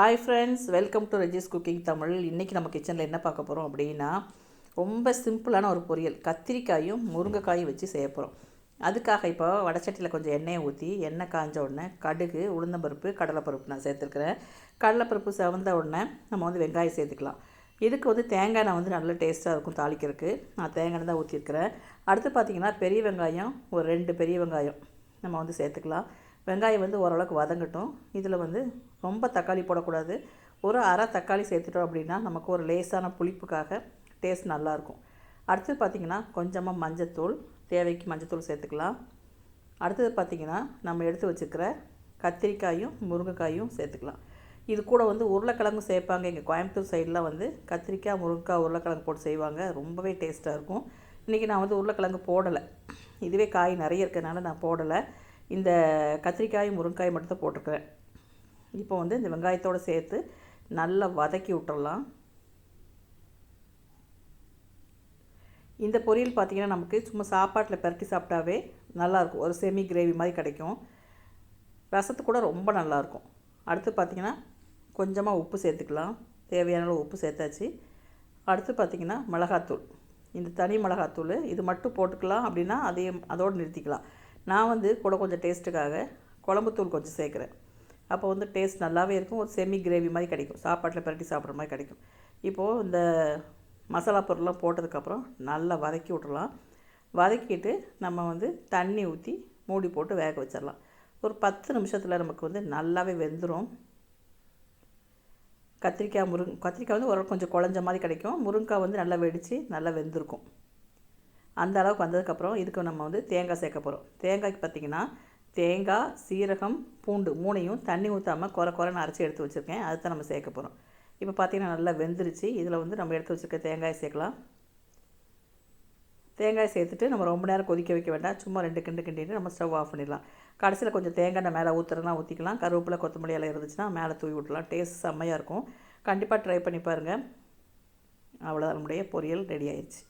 Hi friends welcome to Regis cooking Tamil இன்றைக்கி நம்ம கிச்சனில் என்ன பார்க்க போகிறோம் அப்படின்னா ரொம்ப சிம்பிளான ஒரு பொரியல். கத்திரிக்காயும் முருங்கைக்காயும் வச்சு செய்ய போகிறோம் அதுக்காக இப்போ வடச்சட்டியில் கொஞ்சம் எண்ணெயை ஊற்றி எண்ணெய் காஞ்ச உடனே கடுகு உளுந்தம்பருப்பு கடலைப்பருப்பு நான் சேர்த்துருக்குறேன். கடலைப்பருப்பு செவந்த உடனே நம்ம வந்து வெங்காயம் சேர்த்துக்கலாம். இதுக்கு வந்து தேங்காய் நான் வந்து நல்ல டேஸ்ட்டாக இருக்கும் தாளிக்கிறதுக்கு. நான் தேங்காய் தான் ஊற்றிருக்கிறேன் அடுத்து பார்த்திங்கன்னா பெரிய வெங்காயம் ஒரு ரெண்டு பெரிய வெங்காயம் நம்ம வந்து சேர்த்துக்கலாம். வெங்காயம் வந்து ஓரளவுக்கு வதங்கட்டும். இதில் வந்து ரொம்ப தக்காளி போடக்கூடாது. ஒரு அரை தக்காளி சேர்த்துட்டோம் அப்படின்னா நமக்கு ஒரு லேசான புளிப்புக்காக டேஸ்ட் நல்லாயிருக்கும் அடுத்தது பார்த்திங்கன்னா கொஞ்சமாக மஞ்சத்தூள் தேவைக்கு மஞ்சத்தூள் சேர்த்துக்கலாம். அடுத்தது பார்த்திங்கன்னா நம்ம எடுத்து வச்சுக்கிற கத்திரிக்காயும் முருங்கைக்காயும் சேர்த்துக்கலாம். இது கூட வந்து உருளைக்கிழங்கு சேர்ப்பாங்க. எங்கள் கோயம்புத்தூர் சைடெலாம் வந்து கத்திரிக்காய் முருங்கைக்காய் உருளைக்கிழங்கு போட்டு செய்வாங்க. ரொம்பவே டேஸ்ட்டாக இருக்கும். இன்றைக்கி நான் வந்து உருளைக்கிழங்கு போடலை. இதுவே காய் நிறைய இருக்கிறதுனால நான் போடலை. இந்த கத்திரிக்காய் முருங்காய் மட்டும் தான் போட்டிருக்கிறேன். இப்போ வந்து இந்த வெங்காயத்தோடு சேர்த்து நல்லா வதக்கி விட்டுறலாம். இந்த பொரியல் பார்த்திங்கன்னா நமக்கு சும்மா சாப்பாட்டில் பரட்டி சாப்பிட்டாவே நல்லாயிருக்கும். ஒரு செமி கிரேவி மாதிரி கிடைக்கும். ரசத்து கூட ரொம்ப நல்லாயிருக்கும். அடுத்து பார்த்திங்கன்னா கொஞ்சமாக உப்பு சேர்த்துக்கலாம். தேவையான அளவு உப்பு சேர்த்தாச்சு. அடுத்து பார்த்திங்கன்னா மிளகாத்தூள். இந்த தனி மிளகாத்தூள் இது மட்டும் போட்டுக்கலாம் அப்படின்னா அதையும் அதோடு நிறுத்திக்கலாம். நான் வந்து கூட கொஞ்சம் டேஸ்ட்டுக்காக குழம்புத்தூள் கொஞ்சம் சேர்க்குறேன். அப்போ வந்து டேஸ்ட் நல்லாவே இருக்கும். ஒரு செமி கிரேவி மாதிரி கிடைக்கும். சாப்பாட்டில் பரட்டி சாப்பிட்ற மாதிரி கிடைக்கும். இப்போது இந்த மசாலா பொருள்லாம் போட்டதுக்கப்புறம் நல்லா வதக்கி விட்றலாம் வதக்கிட்டு நம்ம வந்து தண்ணி ஊற்றி மூடி போட்டு வேக வச்சிடலாம். ஒரு பத்து நிமிஷத்தில் நமக்கு வந்து நல்லாவே வெந்துடும் கத்திரிக்காய் முருங் கத்திரிக்காய் வந்து ஒரு கொஞ்சம் குழஞ்ச மாதிரி கிடைக்கும். முருங்காய் வந்து நல்லா வெடித்து நல்லா வெந்திருக்கும். அந்த அளவுக்கு வந்ததுக்கப்புறம் இதுக்கு நம்ம வந்து தேங்காய் சேர்க்க போகிறோம் தேங்காய்க்கு பார்த்திங்கன்னா தேங்காய் சீரகம் பூண்டு மூணையும் தண்ணி ஊற்றாமல் குறை குறைன்னு அரைச்சி எடுத்து வச்சுருக்கேன். அதை தான் நம்ம சேர்க்க போகிறோம் இப்போ பார்த்திங்கன்னா நல்லா வெந்துருச்சு. இதில் வந்து நம்ம எடுத்து வச்சுருக்க தேங்காய் சேர்க்கலாம். தேங்காய் சேர்த்துட்டு நம்ம ரொம்ப நேரம் கொதிக்க வைக்க வேண்டாம். சும்மா ரெண்டு கிண்டு கிண்டிட்டு நம்ம ஸ்டவ் ஆஃப் பண்ணிடலாம். கடைசியில் கொஞ்சம் தேங்காய் மேலே ஊற்றுறதுனா ஊற்றிக்கலாம் கருவேப்பிலை கொத்தமல்லி எல்லாம் இருந்துச்சுன்னா மேலே தூவி விட்லாம் டேஸ்ட் செம்மையாக இருக்கும். கண்டிப்பாக ட்ரை பண்ணி பாருங்கள் அவ்வளோதான் நம்முடைய பொரியல் ரெடி ஆயிடுச்சு